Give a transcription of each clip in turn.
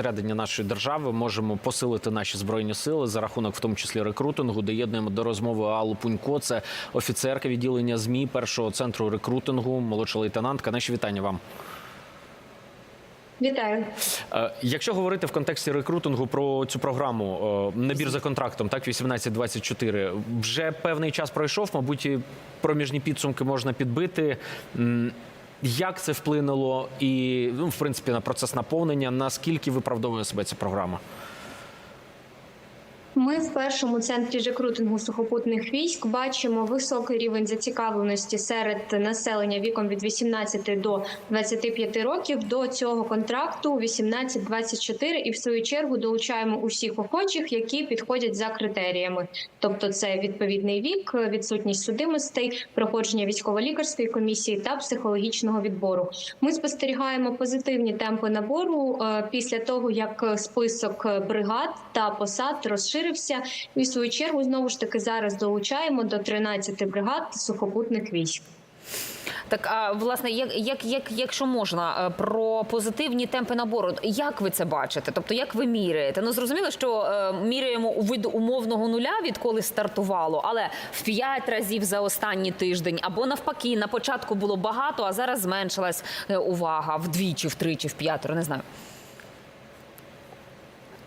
Всередині нашої держави можемо посилити наші збройні сили за рахунок, в тому числі рекрутингу. Доєднуємо до розмови Аллу Пунько. Це офіцерка відділення змі першого центру рекрутингу, молодша лейтенантка. Наші вітання вам. Вітаю. Е, Якщо говорити в контексті рекрутингу про цю програму, е, набір за контрактом, так 18-24, вже певний час пройшов. Мабуть, проміжні підсумки можна підбити. Як це вплинуло, і ну, в принципі на процес наповнення? Наскільки виправдовує себе ця програма? Ми в першому центрі рекрутингу сухопутних військ бачимо високий рівень зацікавленості серед населення віком від 18 до 25 років до цього контракту 18-24 і в свою чергу долучаємо усіх охочих, які підходять за критеріями. Тобто, це відповідний вік, відсутність судимостей, проходження військово-лікарської комісії та психологічного відбору. Ми спостерігаємо позитивні темпи набору е, після того, як список бригад та посад розширився. І в свою чергу знову ж таки зараз долучаємо до 13 бригад сухопутних військ. Так, а власне, як, як, як, якщо можна е, про позитивні темпи набору, як ви це бачите? Тобто, як ви міряєте? Ну зрозуміло, що е, міряємо у виду умовного нуля, відколи стартувало, але в п'ять разів за останній тиждень, або навпаки, на початку було багато, а зараз зменшилась е, увага вдвічі, втричі, в п'ятеро, не знаю.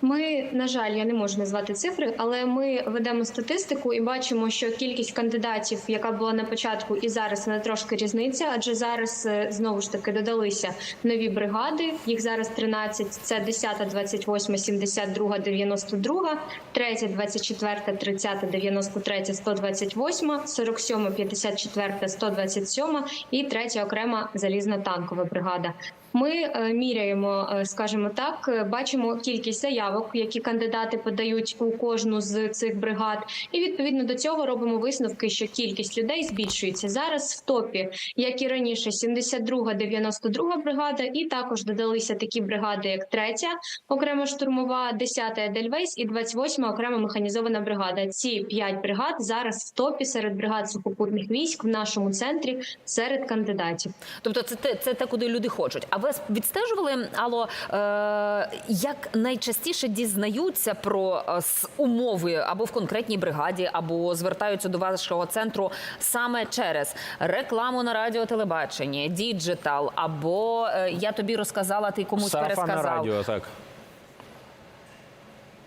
Ми, на жаль, я не можу назвати цифри, але ми ведемо статистику і бачимо, що кількість кандидатів, яка була на початку, і зараз вона трошки різниця, адже зараз е, знову ж таки додалися нові бригади. Їх зараз 13, Це 10, 28, 72, 92, 3, 24, 30, 93, 128, 47, 54, 127 і третя окрема залізна танкова бригада. Ми е, міряємо, е, скажімо так, е, бачимо кількість заявок, які кандидати подають у кожну з цих бригад, і відповідно до цього робимо висновки, що кількість людей збільшується зараз в топі, як і раніше, 72, 92 бригада, і також додалися такі бригади, як третя окрема штурмова, 10 Едельвейс і 28 окрема механізована бригада. Ці п'ять бригад зараз в топі серед бригад сухопутних військ в нашому центрі серед кандидатів. Тобто, це те, це те, куди люди хочуть. А ви відстежували, Алло, е, як найчастіше дізнаються про е, умови або в конкретній бригаді, або звертаються до вашого центру саме через рекламу на радіо, телебаченні, діджитал, або е, я тобі розказала, ти комусь Сарафан пересказав. радіо, так.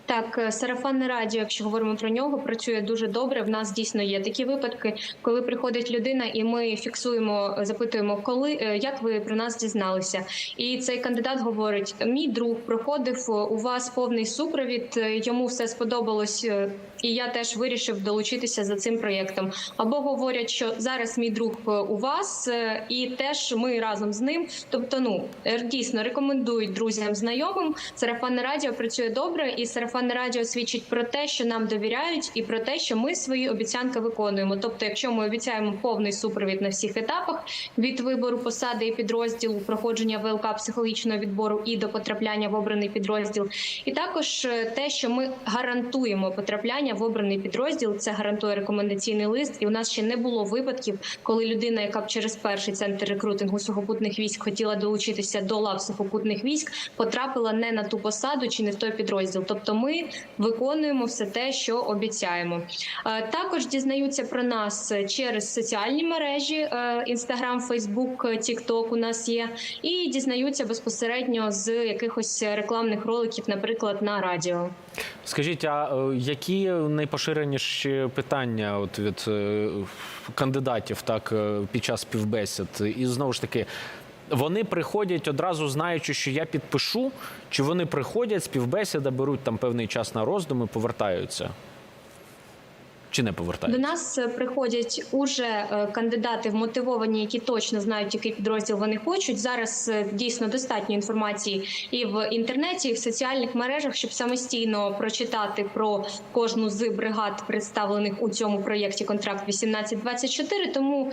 Так, е, сарафанне радіо, якщо говоримо про нього, працює дуже добре. В нас дійсно є такі випадки, коли приходить людина, і ми фіксуємо, запитуємо, коли е, як ви про нас дізналися. І цей кандидат говорить: мій друг проходив е, у вас повний супровід, йому все сподобалось, і я теж вирішив долучитися за цим проєктом. Або говорять, що зараз мій друг е, у вас, е, і теж ми разом з ним. Тобто, ну е, дійсно рекомендують друзям, знайомим. Сарафанне радіо працює добре, і сарафанне радіо свідчить про те, що нам довіряють, і про те, що ми свої обіцянки виконуємо. Тобто, якщо ми обіцяємо повний супровід на всіх етапах від вибору посади і підрозділу, проходження ВЛК психологічного відбору і до потрапляння в обраний підрозділ, і також те, що ми гарантуємо потрапляння в обраний підрозділ, це гарантує рекомендаційний лист. І у нас ще не було випадків, коли людина, яка б через перший центр рекрутингу сухопутних військ хотіла долучитися до лав сухопутних військ, потрапила не на ту посаду чи не в той підрозділ. Тобто, ми виконуємо все те, що обіцяємо. Е, Також дізнаються про нас через соціальні мережі: інстаграм, Фейсбук, Тікток. У нас є, і дізнаються безпосередньо з якихось рекламних роликів, наприклад, на радіо. Скажіть, а е, які найпоширеніші питання от від е, кандидатів так е, під час співбесід? І знову ж таки. Вони приходять одразу знаючи, що я підпишу, чи вони приходять, співбесіда, беруть там певний час на роздуми, повертаються? Чи не До нас е, приходять уже е, кандидати вмотивовані, які точно знають, який підрозділ вони хочуть. Зараз е, дійсно достатньо інформації і в інтернеті, і в соціальних мережах, щоб самостійно прочитати про кожну з бригад, представлених у цьому проєкті контракт 1824. Тому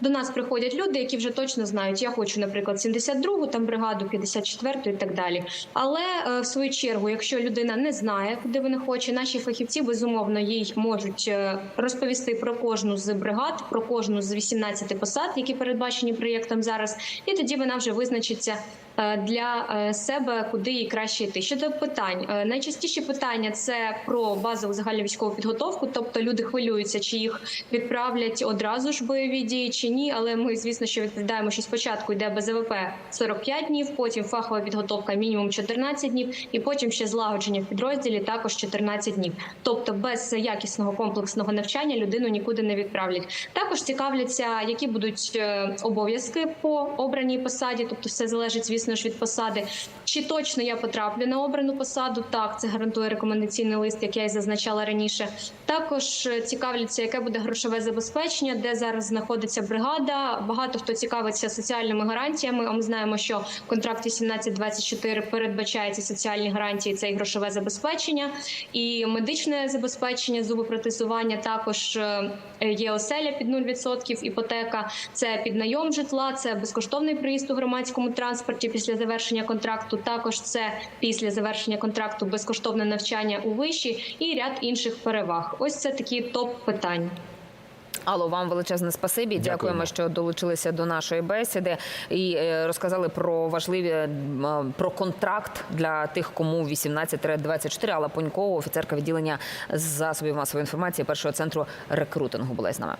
до нас приходять люди, які вже точно знають, я хочу, наприклад, 72-гу там бригаду, 54-ту і так далі. Але е, в свою чергу, якщо людина не знає, куди вона хоче, наші фахівці безумовно їй можуть е, розповісти про кожну з бригад, про кожну з 18 посад, які передбачені проєктом зараз, і тоді вона вже визначиться. Е, для е, себе, куди їй краще йти. Щодо питань, е, найчастіші питання це про базову загальновійськову підготовку, тобто люди хвилюються, чи їх відправлять одразу ж бойові дії чи ні. Але ми, звісно, що відповідаємо, що спочатку йде БЗВП 45 днів, потім фахова підготовка мінімум 14 днів, і потім ще злагодження в підрозділі також 14 днів. Тобто без якісного комплексного навчання людину нікуди не відправлять. Також цікавляться, які будуть обов'язки по обраній посаді, тобто все залежить, звісно ж, від посади. Чи точно я потраплю на обрану посаду? Так, це гарантує рекомендаційний лист, як я і зазначала раніше. Також е, цікавляться, яке буде грошове забезпечення, де зараз знаходиться бригада. Багато хто цікавиться соціальними гарантіями. А ми знаємо, що в контракті 1724 передбачається соціальні гарантії, це і грошове забезпечення, і медичне забезпечення, зубопротезування. Також е, є оселя під 0%, іпотека, це піднайом житла, це безкоштовний проїзд у громадському транспорті після завершення контракту. Також це після завершення контракту безкоштовне навчання у виші і ряд інших переваг. Ось це такі топ питань. Алло, вам величезне спасибі. Дякуємо, Дякуємо. що долучилися до нашої бесіди і е, розказали про важливі е, про контракт для тих, кому 18-24. Алла Понько, офіцерка відділення засобів масової інформації першого центру рекрутингу, була з нами.